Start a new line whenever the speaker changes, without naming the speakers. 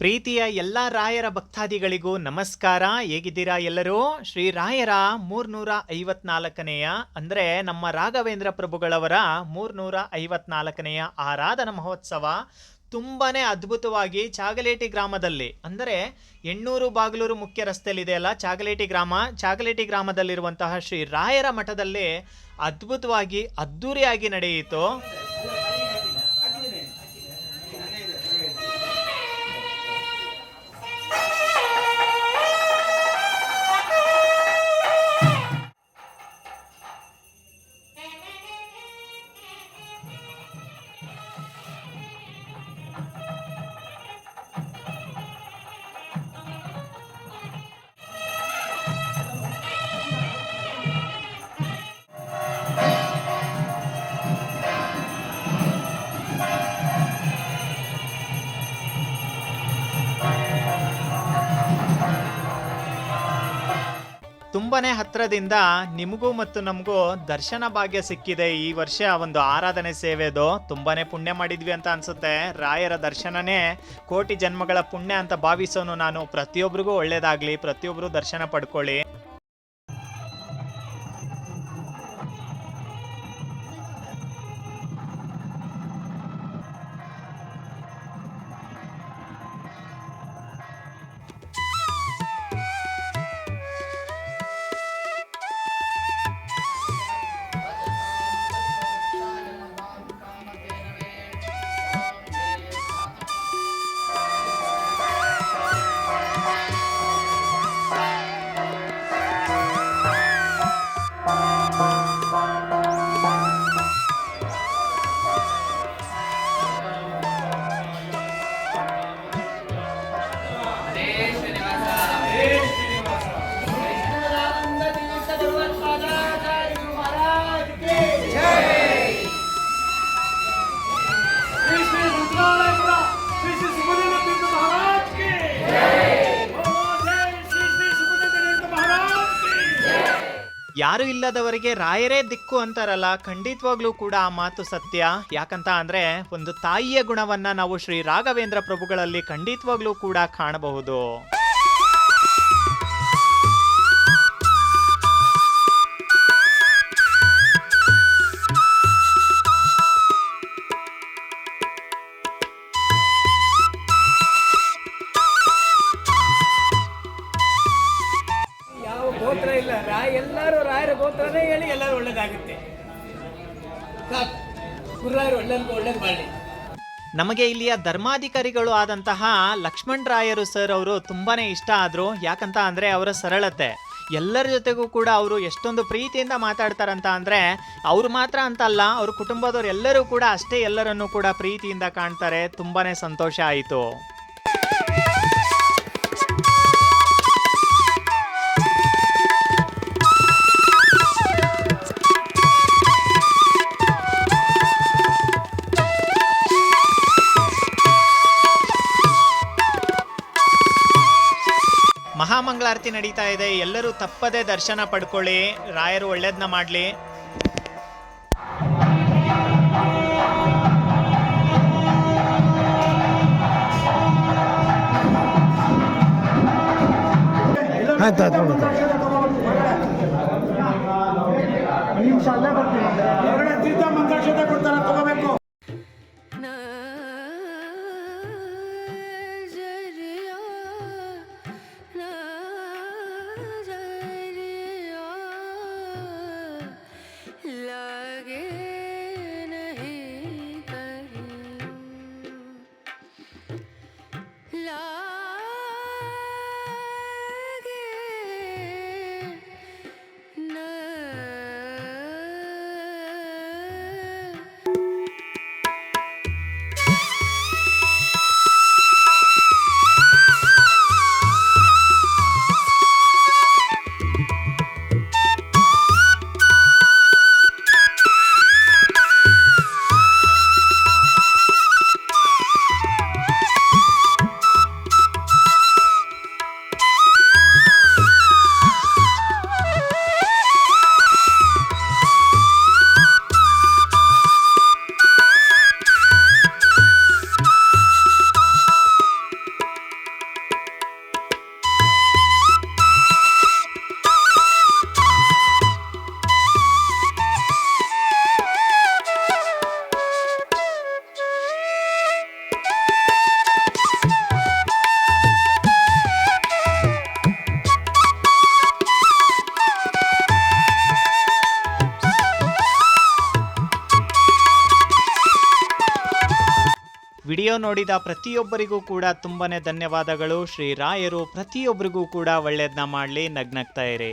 ಪ್ರೀತಿಯ ಎಲ್ಲ ರಾಯರ ಭಕ್ತಾದಿಗಳಿಗೂ ನಮಸ್ಕಾರ. ಹೇಗಿದ್ದೀರಾ ಎಲ್ಲರೂ? ಶ್ರೀ ರಾಯರ ಮೂರ್ನೂರ ಐವತ್ನಾಲ್ಕನೆಯ, ಅಂದರೆ ನಮ್ಮ ರಾಘವೇಂದ್ರ ಪ್ರಭುಗಳವರ ಮೂರ್ನೂರ ಐವತ್ನಾಲ್ಕನೆಯ ಆರಾಧನಾ ಮಹೋತ್ಸವ ತುಂಬಾ ಅದ್ಭುತವಾಗಿ ಚಾಗಲೇಟಿ ಗ್ರಾಮದಲ್ಲಿ, ಅಂದರೆ ಎಣ್ಣೂರು ಬಾಗಲೂರು ಮುಖ್ಯ ರಸ್ತೆಯಲ್ಲಿದೆ ಅಲ್ಲ ಚಾಗಲೇಟಿ ಗ್ರಾಮ. ಚಾಗಲೇಟಿ ಗ್ರಾಮದಲ್ಲಿರುವಂತಹ ಶ್ರೀ ರಾಯರ ಮಠದಲ್ಲಿ ಅದ್ಭುತವಾಗಿ ಅದ್ಧೂರಿಯಾಗಿ ನಡೆಯಿತು. ತುಂಬಾನೇ ಹತ್ರದಿಂದ ನಿಮಗೂ ಮತ್ತು ನಮಗೂ ದರ್ಶನ ಭಾಗ್ಯ ಸಿಕ್ಕಿದೆ. ಈ ವರ್ಷ ಒಂದು ಆರಾಧನೆ ಸೇವೆದು. ತುಂಬನೇ ಪುಣ್ಯ ಮಾಡಿದ್ವಿ ಅಂತ ಅನ್ಸುತ್ತೆ. ರಾಯರ ದರ್ಶನನೇ ಕೋಟಿ ಜನ್ಮಗಳ ಪುಣ್ಯ ಅಂತ ಭಾವಿಸೋನು ನಾನು. ಪ್ರತಿಯೊಬ್ಬರಿಗೂ ಒಳ್ಳೇದಾಗಲಿ. ಪ್ರತಿಯೊಬ್ಬರು ದರ್ಶನ ಪಡ್ಕೊಳ್ಳಿ. ಯಾರು ಇಲ್ಲದವರಿಗೆ ರಾಯರೇ ದಿಕ್ಕು ಅಂತಾರಲ್ಲ, ಖಂಡಿತವಾಗ್ಲೂ ಕೂಡ ಆ ಮಾತು ಸತ್ಯ. ಯಾಕಂತ ಅಂದ್ರೆ ಒಂದು ತಾಯಿಯ ಗುಣವನ್ನ ನಾವು ಶ್ರೀ ರಾಘವೇಂದ್ರ ಪ್ರಭುಗಳಲ್ಲಿ ಖಂಡಿತವಾಗ್ಲೂ ಕೂಡ ಕಾಣಬಹುದು.
ಎಲ್ಲರೂ ರಾಯರ ಗೋತ್ರನೇ ಹೇಳಿ ಎಲ್ಲರೂ ಒಳ್ಳೇದಾಗುತ್ತೆ. ಗುರುರಾಯರು ಒಳ್ಳೇದು ಒಳ್ಳೇದು ಮಾಡಿ
ನಮಗೆ ಇಲ್ಲಿಯ ಧರ್ಮಾಧಿಕಾರಿಗಳು ಆದಂತಹ ಲಕ್ಷ್ಮಣ್ ರಾಯರು ಸರ್ ಅವರು ತುಂಬಾನೇ ಇಷ್ಟ ಆದರು. ಯಾಕಂತ ಅಂದರೆ ಅವರ ಸರಳತೆ. ಎಲ್ಲರ ಜೊತೆಗೂ ಕೂಡ ಅವರು ಎಷ್ಟೊಂದು ಪ್ರೀತಿಯಿಂದ ಮಾತಾಡ್ತಾರಂತ ಅಂದರೆ ಅವ್ರು ಮಾತ್ರ ಅಂತ ಅಲ್ಲ ಅವ್ರ ಕುಟುಂಬದವರು ಎಲ್ಲರೂ ಕೂಡ ಅಷ್ಟೇ ಎಲ್ಲರನ್ನೂ ಕೂಡ ಪ್ರೀತಿಯಿಂದ ಕಾಣ್ತಾರೆ. ತುಂಬಾನೇ ಸಂತೋಷ ಆಯಿತು. ಮಹಾಮಂಗಳಾರತಿ ನಡೀತಾ ಇದೆ. ಎಲ್ಲರೂ ತಪ್ಪದೆ ದರ್ಶನ ಪಡ್ಕೊಳ್ಳಿ. ರಾಯರು ಒಳ್ಳೇದನ್ನ ಮಾಡಲಿ.
ಆಯ್ತು
着。
ವಿಡಿಯೋ ನೋಡಿದ ಪ್ರತಿಯೊಬ್ಬರಿಗೂ ಕೂಡ ತುಂಬಾನೇ ಧನ್ಯವಾದಗಳು. ಶ್ರೀ ರಾಯರು ಪ್ರತಿಯೊಬ್ಬರಿಗೂ ಕೂಡ ಒಳ್ಳೆಯದನ್ನ ಮಾಡಲಿ ನಗ್ನಗ್ತಾ ಇರಿ.